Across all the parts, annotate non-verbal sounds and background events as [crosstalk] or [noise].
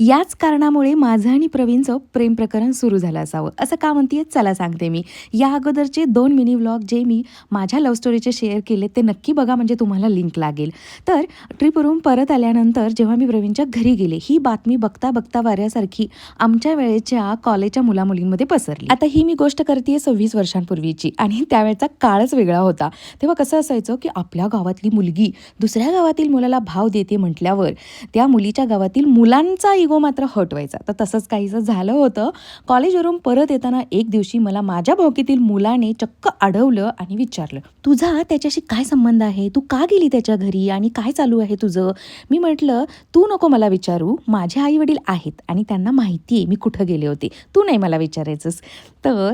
याच कारणामुळे माझं आणि प्रवीणचं प्रेम प्रकरण सुरू झालं असावं. असं का म्हणते चला सांगते मी. या अगोदरचे दोन मिनी व्लॉग जे मी माझ्या लव्ह स्टोरीचे शेअर केले ते नक्की बघा म्हणजे तुम्हाला लिंक लागेल. तर ट्रिपवरून परत आल्यानंतर जेव्हा मी प्रवीणच्या घरी गेले ही बातमी बघता बघता वाऱ्यासारखी आमच्या वेळेच्या कॉलेजच्या मुलामुलींमध्ये पसरली. आता ही मी गोष्ट करते सव्वीस वर्षांपूर्वीची आणि त्यावेळेचा काळच वेगळा होता. तेव्हा कसं असायचं की आपल्या गावातली मुलगी दुसऱ्या गावातील मुलाला भाव देते म्हटल्यावर त्या मुलीच्या गावातील मुलांचा इगो मात्र हट व्हायचा. तर तसंच काहीसं झालं होतं. कॉलेजवरून परत येताना एक दिवशी मला माझ्या भावकीतील मुलाने चक्क अडवलं आणि विचारलं तुझा त्याच्याशी काय संबंध आहे? तू का गेली त्याच्या घरी? आणि काय चालू आहे तुझं? मी म्हटलं तू नको मला विचारू. माझे आई वडील आहेत आणि त्यांना माहिती आहे मी कुठं गेले होते. तू नाही मला विचारायचंस. तर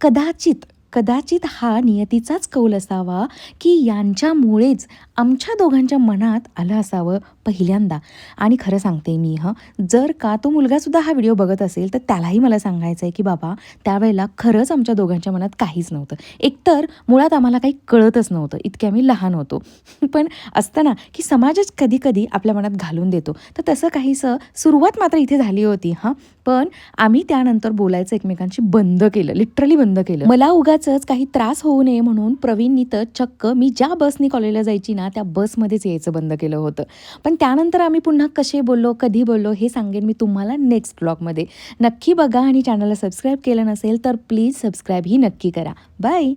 कदाचित कदाचित हा नियतीचाच कौल असावा की यांच्यामुळेच आमच्या दोघांच्या मनात आलं असावं. पहिल्यांदा. आणि खरं सांगते मी हं. जर का तो मुलगासुद्धा हा व्हिडिओ बघत असेल तर त्यालाही मला सांगायचं आहे की बाबा त्यावेळेला खरंच आमच्या दोघांच्या मनात काहीच नव्हतं. एकतर मुळात आम्हाला काही कळतच नव्हतं इतके आम्ही लहान होतो. [laughs] पण असताना की समाजच कधी कधी आपल्या मनात घालून देतो. तर तसं काहीसं सुरुवात मात्र इथे झाली होती हां. पण आम्ही त्यानंतर बोलायचं एकमेकांशी बंद केलं लिटरली बंद केलं. मला उगाच काही त्रास होऊ नये म्हणून प्रवीणनी तर चक्क मी ज्या बसनी कॉलेजला जायची ना त्या बसमध्येच यायचं बंद केलं होतं. पण पण त्यानंतर आम्ही पुन्हा कसे बोललो कधी बोललो हे सांगेन मी तुम्हाला नेक्स्ट ब्लॉगमध्ये नक्की बघा आणि चॅनलला सबस्क्राईब केलं नसेल तर प्लीज सबस्क्राईबही नक्की करा. बाय